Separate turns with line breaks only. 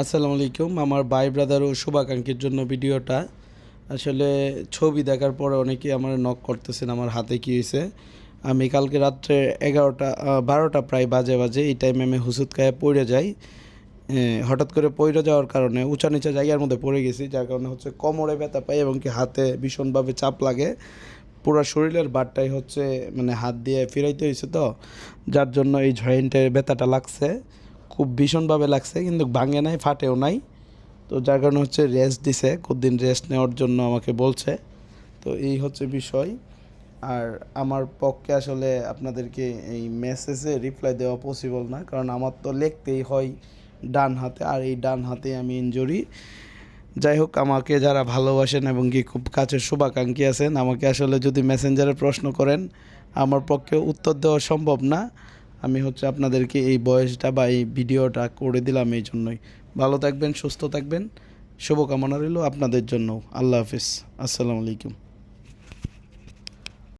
আসসালামু আলাইকুম। আমার ভাই ব্রাদার ও শুভাকাঙ্ক্ষীর জন্য ভিডিওটা। আসলে ছবি দেখার পরে অনেকেই আমার নক করতেছেন, আমার হাতে কী হয়েছে। আমি কালকে রাত্রে এগারোটা বারোটা প্রায় বাজে বাজে এই টাইমে আমি হুসুদ খায়ে পড়ে যাই। হঠাৎ করে পড়ে যাওয়ার কারণে উঁচা নিচা জায়গার মধ্যে পড়ে গেছি, যার কারণে হচ্ছে কোমরে ব্যথা পাই এবং কি হাতে ভীষণভাবে চাপ লাগে। পুরো শরীরের বারটাই হচ্ছে মানে হাত দিয়ে ফিরাইতে হয়েছে তো, যার জন্য এই জয়েন্টের ব্যথাটা লাগছে। খুব ভীষণভাবে লাগছে, কিন্তু ভাঙে নাই, ফাটেও নাই। তো যার কারণে হচ্ছে রেস্ট দিছে, কতদিন রেস্ট নেওয়ার জন্য আমাকে বলছে। তো এই হচ্ছে বিষয়। আর আমার পক্ষে আসলে আপনাদেরকে এই মেসেজে রিপ্লাই দেওয়া পসিবল না, কারণ আমার তো লিখতেই হয় ডান হাতে, আর এই ডান হাতে আমি ইনজুরি যাই হোক, আমাকে যারা ভালোবাসেন এবং কি খুব কাছের শুভাকাঙ্ক্ষী আছেন, আমাকে আসলে যদি মেসেঞ্জারে প্রশ্ন করেন, আমার পক্ষে উত্তর দেওয়া সম্ভব না। আমি হচ্ছে আপনাদেরকে এই বয়সটা বা এই ভিডিওটা করে দিলাম এই জন্যই ভালো থাকবেন, সুস্থ থাকবেন। শুভকামনা রইল আপনাদের জন্য আল্লাহ হাফিজ। আসসালামু আলাইকুম।